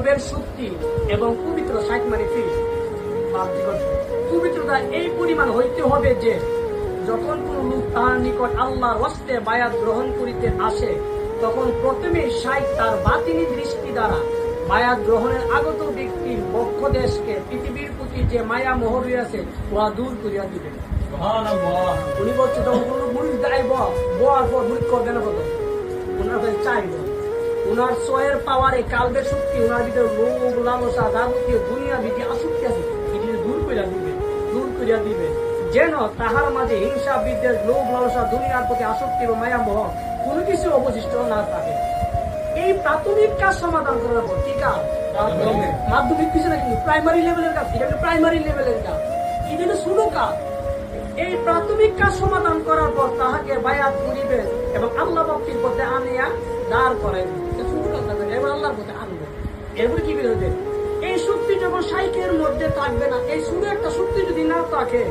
রবের শক্তি এবং পবিত্র ষাট মানে ফিল পবিত্রতা এই পরিমাণ হইতে হবে যে যখন কোন লোক তাহার নিকট আল্লাহর হস্তে বায়াত গ্রহণ করিতে আসে তখন প্রথমে ষাট তার বাতিনি দৃষ্টি দ্বারা মায়া গ্রহণের আগত ব্যক্তির পক্ষ দেশকে পৃথিবীর প্রতি যে মায়া মোহর রয়েছে উহা দূর করিয়া দিবেন উনি বলছে তখন বোয়ার পর মুড়ি করবে না কত? ওনার চাইব। ওনার সয়ের পাওয়ারে কালবের শক্তি ওনার ভিতরে রোগ লালসা যাবতীয় দুনিয়া ভিতরে আসক্তি আছে। এটি দূর করিয়া দিবে দূর করিয়া দিবে। যেন তাহার মাঝে হিংসা বিদ্বেষ লোভ লালসা দুনিয়ার প্রতি আসক্তি ও মায়া মোহ কোনো কিছু অবশিষ্ট না থাকে। এই প্রাথমিক কাজ সমাধান করার পর কি কাজ? মাধ্যমিক। কিছু না কিন্তু প্রাইমারি লেভেলের কাজ এটা প্রাইমারি লেভেলের কাজ। এটা শুরু কাজ। এই প্রাথমিক কাজ সমাধান করার পর তাহাকে বায়াত করিবে এবং আল্লাহ ভক্তির পথে আনিয়া দাঁড় করাইবে। আল্লাহর পথে আনবে। এরপরে কি বেরোবে? এই শক্তি যখন সাইকের মধ্যে থাকবে না, এই শুরু একটা শক্তি যদি না থাকে,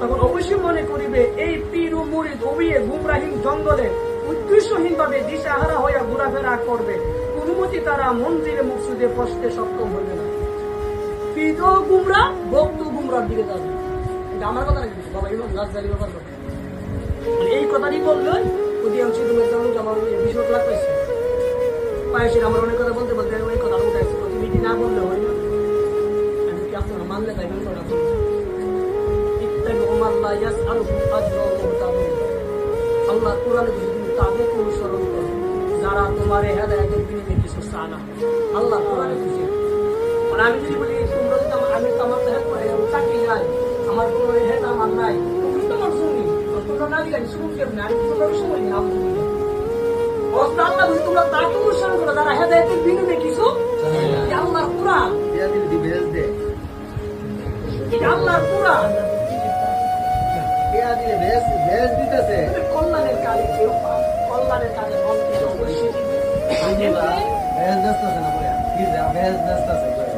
তখন অবশ্যই মনে করিবে, এই পীর ও মুরিদ অবিয়ে গুমরাহিম জঙ্গলে উদ্দেশ্যহীন ভাবে দিশাহারা হইয়া ঘোরাফেরা করবে। অনুমতি তারা মন্দিরে মুকসুদে পৌঁছতে সক্ষম হইবে না। ও গুমরা, ভক্ত গুমরার দিকে যাবে। এটা আমার কথা নাকি? বাবা ইমাম রাজধানী ব্যাপার মানে এই কথাটি বললে অধিকাংশ তোমার যেমন আমার বিশ্বত লাগতেছে। পায়েসের আমার অনেক কথা বলতে বলতে ওই কথা উঠাইছে প্রতিনিধি না বললে হয় না। আমি কি আপনারা মানলে তাই আমি কথা বলব আল্লাহ কোরআনে বলে তাদের অনুসরণ করো। তোমার হেদায়েতের বিনিময়ে কিছু চায় আল্লাহ কোরআনে বুঝে মানে আমি যদি তোমরা যদি আমি তো আমার করে চাকরি আমার কোনো হেড আমার নাই। তুমি তো আমার শুনি তোমরা না দিলে শুনুন আমি তোমরা নিই অস্ত্র আল্লাহ তোমরা তাকে অনুসরণ করো যারা হেদায়েতের বিনিময়ে কিছু আল্লাহর কোরআন। এটা আল্লাহর কোরআন। কল্যাণের কাজে কেউ কল্যাণের মন্ত্রী অবশ্যই। দিবে। এমনি